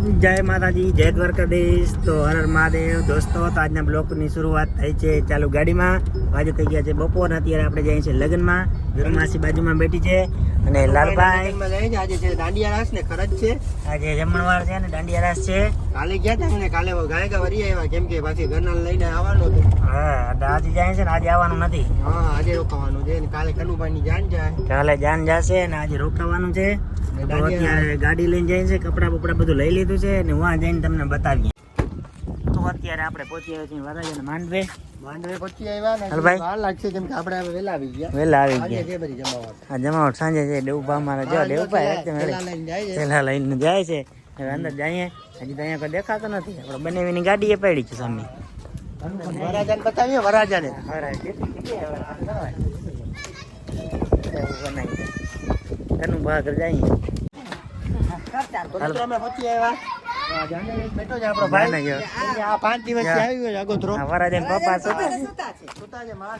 જય માતાજી, જય દ્વારકાધીશ. તો હર મહાદેવ. દોસ્તો, તો આજના બ્લોકની શરૂઆત થઈ છે ચાલુ ગાડીમાં. બાજુ થઈ ગયા છે બપોર. અત્યારે આપણે જઈએ છીએ લગ્નમાં. વિરમાસી બાજુમાં બેઠી છે. અને લાલભાઈ? આજે છે દાંડિયા રાસ ને ખરજ છે. આજે જમણવાર છે અને દાંડિયા રાસ છે. કાલે ગયા હતા ને કાલે ગાયકા વરી આવ્યા કેમ કે પાછી ઘરના લઈને આવવાનું હતું. હા આજે જાય છે ને આજે આવવાનું નથી. હા આજે રોકાવાનું છે ને કાલે કનુભાઈ ની જાન જાય. કાલે જાન જશે અને આજે રોકાવાનું છે. ગાડી લઈને જાય છે કપડા બપડા બધું લઈ લીધું છે અને હું જઈને તમને બતાવીએ. તો અત્યારે આપણે પહોંચી આવ્યા છીએ વરાજાના માંડવે. માંડવે પહોંચી આવ્યા ને ભાઈ. વાર લાગશે કેમ કે આપણે વહેલા આવી ગયા. વેલા આવી ગયા. છે બધી જમાવટ. આ જમાવટ સાંજે છે દેવભા મારા જો દેવભા પેલા- લઈને જાય છે. પેલા લઈને જાય છે. હવે અંદર જઈએ. હજી તો અહીંયા કોઈ દેખાતો નથી. આપણે બનેવીની ગાડી એ પડી છે સામે. વરાજાને બતાવીએ વરાજાને. એનું બહાર જઈએ મિત્રો અમે પહોંચી આવ્યા. ભાઈ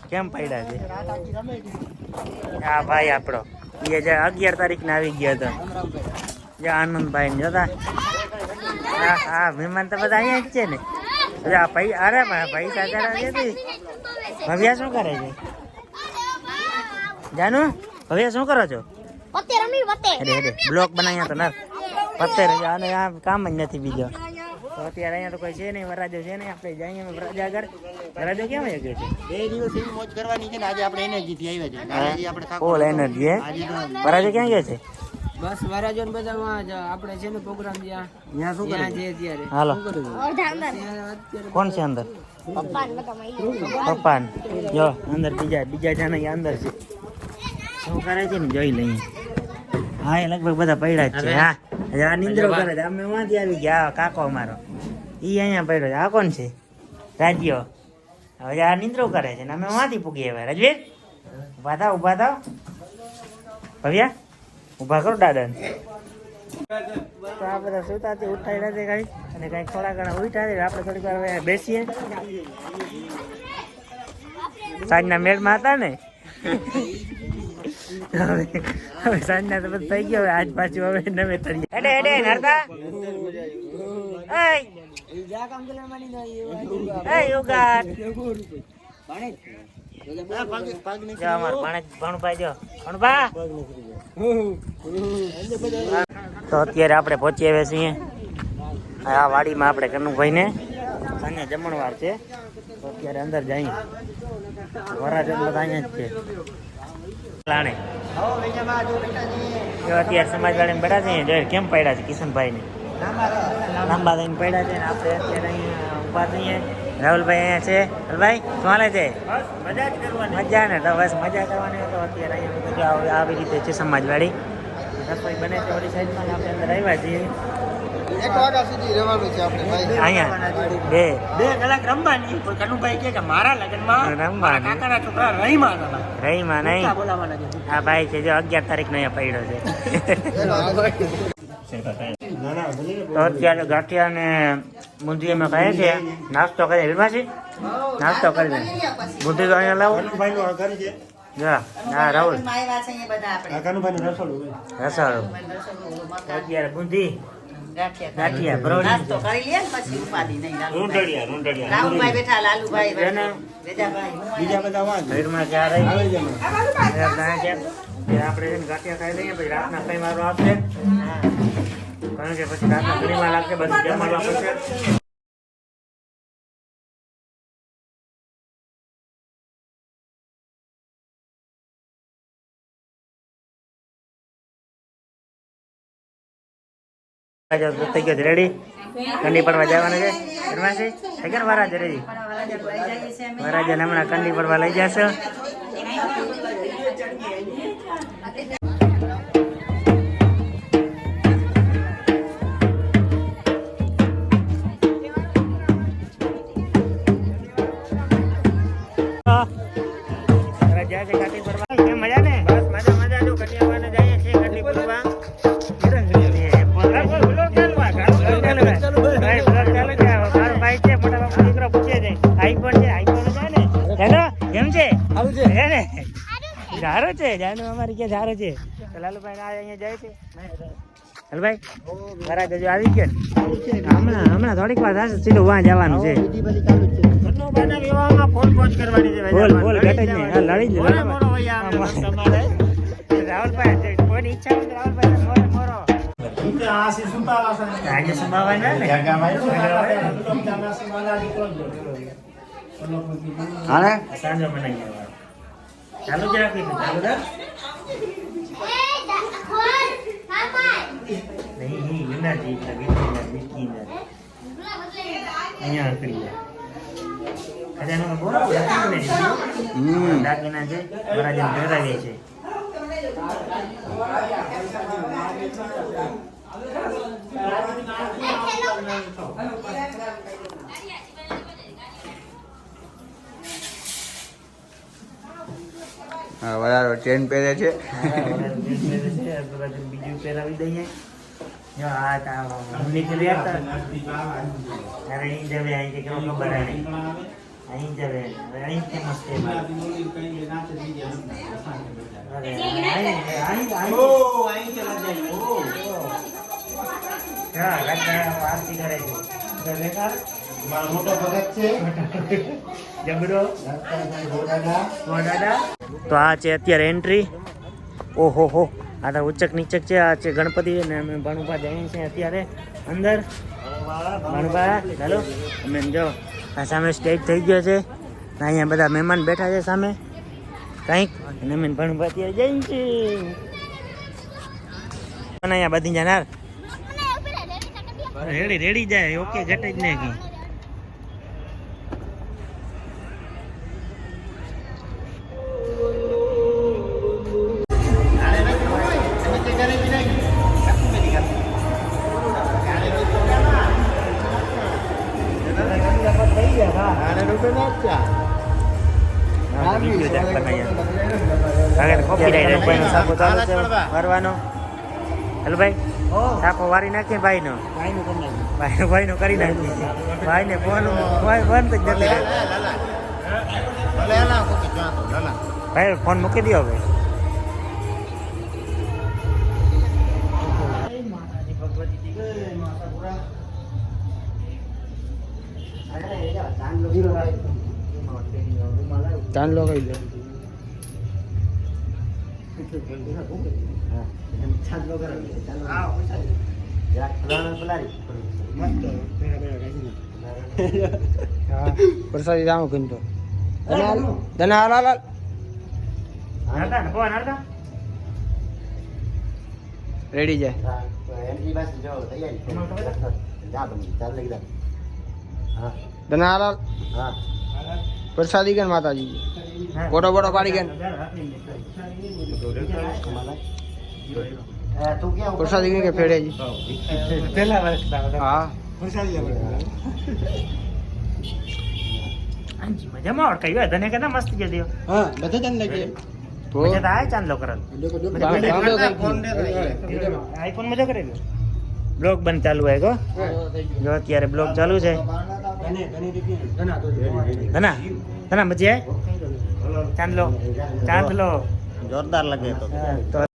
કેમ પડ્યા છે આ ભાઈ આપણો એ જે અગિયાર તારીખ ને આવી ગયો હતો જે આનંદભાઈ જોતા હા હા મહેમાન તો બધા અહીંયા જ છે ને આ ભાઈ અરે પૈસા કરાવે છે ભવ્યા શું કરે છે જાનુ ભવ્યા શું કરો છો અરે બ્લોક બનાવ્યા તો ના પત્તર અને આ કામ જ નથી બીજો. તો અત્યારે અહીંયા તો કોઈ છે નહીં વરાજો છે નહીં આપણે જઈએ વરાજા આગળ. વરાજો કેમ આવી ગયો છે? બે દિવસ એવી મોજ કરવાની છે ને આજે આપણે એનર્જી થી આવ્યા છે આપણે થાક ફૂલ એનર્જી હે? વરાજો ક્યાં ગયો છે? બસ વરાજો ને બધામાં જ આપણે છે ને પ્રોગ્રામ જ્યાં. ત્યાં શું કરે? છે અત્યારે. હાલો. કોણ છે અંદર? પપ્પા બધા જો અંદર બીજા બીજા જણા અંદર છે. શું કરે છે ને? જોઈ લઈએ. હા એ લગભગ બધા પડ્યા જ છે હા. આ નિંદ્રો કરે છે. અમે માંથી આવી ગયા કાકો અમારો. ઈ અહીંયા પડ્યો છે. આ કોણ છે? રાજ્યો. હવે આ નિંદ્રો કરે છે ને અમે માંથી પૂગી આવ્યા રાજવીર ઊભા થાવ ઊભા થાવ. ભવ્યા ઊભા કરો દાદાને. તો આ બધા સુતાથી રહ્યા છે કઈ. અને કઈ થોડા ઘણા ઉઠા છે. આપણે થોડીક વાર હવે બેસીએ. સાંજના મેળમાં હતા ને. હવે સાંજના તો થઈ ગયો આજ પાછું હવે નવે તરી એડે એડે નરતા ને જો ભણભા. તો અત્યારે આપણે પહોંચી આવ્યા છીએ આ વાડીમાં આપણે કનુભાઈને. સાંજે જમણવાર છે. અત્યારે અંદર જઈએ. વરાજ બધા અહીંયા જ છે. જો અત્યારે સમાજવાળીને બેઠા છે જો કેમ પડ્યા છે કિશનભાઈને? લાંબા થઈને પડ્યા છે ને આપણે અત્યારે અહીંયા ઊભા થઈએ. રાહુલભાઈ અહીંયા છે. રાહુલભાઈ શું હાલે છે? મજા જ કરવાની. મજા ને તો બસ મજા કરવાની તો અત્યારે અહીંયા બધું જો આવી- આવી રીતે છે સમાજવાળી. રસોઈ બને છે ઓલી સાઈડમાં આપણે અંદર આવ્યા છીએ. એક વાગ્યા સુધી રહેવાનું છે આપણે ભાઈ. અહીંયા બે. બે કલાક રમવાની. પણ કનુભાઈ કહે કે મારા લગ્નમાં રમવાની. કાકાના છોકરા રહીમાં હતા. રહીમાં નહીં. બોલાવાના છે આ ભાઈ છે જો અગિયાર તારીખ નો અહીંયા પડ્યો છે. તો અત્યારે ગાંઠિયા ને બુંદી અમે ખાઈએ નાસ્તો કરી વિરમાસી નાસ્તો કરી દે. બુંદી તો અહીંયા લાવો. જા હા રાહુલ. રસાળો તો અત્યારે બુંદી ગાંઠિયા બ્રોડી નાસ્તો કરી લે ને પછી ઉપાધિ નહીં રૂંઢડિયા રૂંઢડિયા. રાહુલભાઈ બેઠા લાલુભાઈ વેદાભાઈ બીજા બધા વાંચ ભીડમાં ક્યાં રહી આપણે ગાંઠિયા ખાઈ લઈએ પછી રાતના કઈ વારો આવશે. કારણ કે પછી રાતના ઘડીમાં લાગશે બધું જમાડવા પડશે થઈ ગયો રેડી કંડી પડવા જવાના છે? ફરમાશી થઈ ગયા વરાજ રેડી વરાજન હમણાં કંડી પડવા લઈ જશો. સારો છે જાનુ અમારી કે સારો છે. લાલુભાઈ ના અહીંયા જાય છે. હલભાઈ વરાજ આવી ગયો હમણાં હમણાં થોડીક વાર થશે સીધું વાં જવાનું છે. હા. રાહુલભાઈ ઈચ્છા રાહુલભાઈ મોરે મોરો. આજે સંભાવના ને? હાલે સાંજો મનાઈ ચાલુ જ રાખી તું ચાલુ રાખ નહીં વિનાજી એટલે વિકીને વિકીને અહીંયા જાય. ખજાનો બોલો દાગીને છે વરાજન પહેરાવે છે વધારે ચેન પહેરે છે વરાજન બીજું પહેરાવી દઈએ જો આ તા મમ્મી કે લે હતા અરે અહીં જવે અહીં કે કેવું ખબર નહીં અહીં જવે અહીં કે મસ્ત છે અરે અહીં અહીં પહેરાવી દઈએ આરતી કરે છે તો મોટો ભગત છે. જબરો. તો આ છે અત્યારે એન્ટ્રી ઓહો હો. આ તો ઉચક નીચક છે આ છે ગણપતિ અને અમે ભણુભા જઈએ છીએ અત્યારે અંદર. ભણુભા ચાલો. અમે જો આ સામે સ્ટેજ થઈ ગયો છે. અહીંયા બધા મહેમાન બેઠા છે સામે. કંઈક. અને અમે ભણુભા અત્યારે જઈએ છીએ. અને અહીંયા બધી જનાર રેડી રેડી જાય. ઓકે ઘટે જ નહીં કંઈ કરવાનો હેલો ભાઈ. સાપો વારી નાખીએ ભાઈ નો ભાઈ ભાઈ નો કરી નાખીએ ભાઈ ને ફોન ભાઈ બંધ જ નથી ભાઈ ફોન મૂકી દો હવે. ચાંદલો લગાવી દે પ્રસાદી જામો કંટો તને હાલ હાલ રેડી જાય તને હાલ હાલ. પ્રસાદી કે માતાજી? ફોટો ફોટો પાડી કે પ્રસાદી કે ફેડે જી પેલા વર્ષ હા. મજામાં ઓળખાઈ તને કદા મસ્ત કે દ્યો હા બધા જણ લાગે. મજા તો ચાંદલો કરલ આઈફોન મજા કરે બ્લોગ બંધ ચાલુ હોય ગો જો અત્યારે બ્લોગ ચાલુ છે. ધના ધના મજા આય ચાંદલો. ચાંદલો. જોરદાર લાગે તો.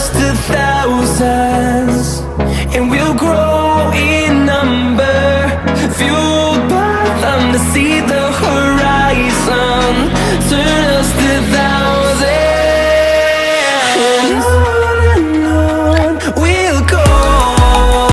just a thousands, and we'll grow.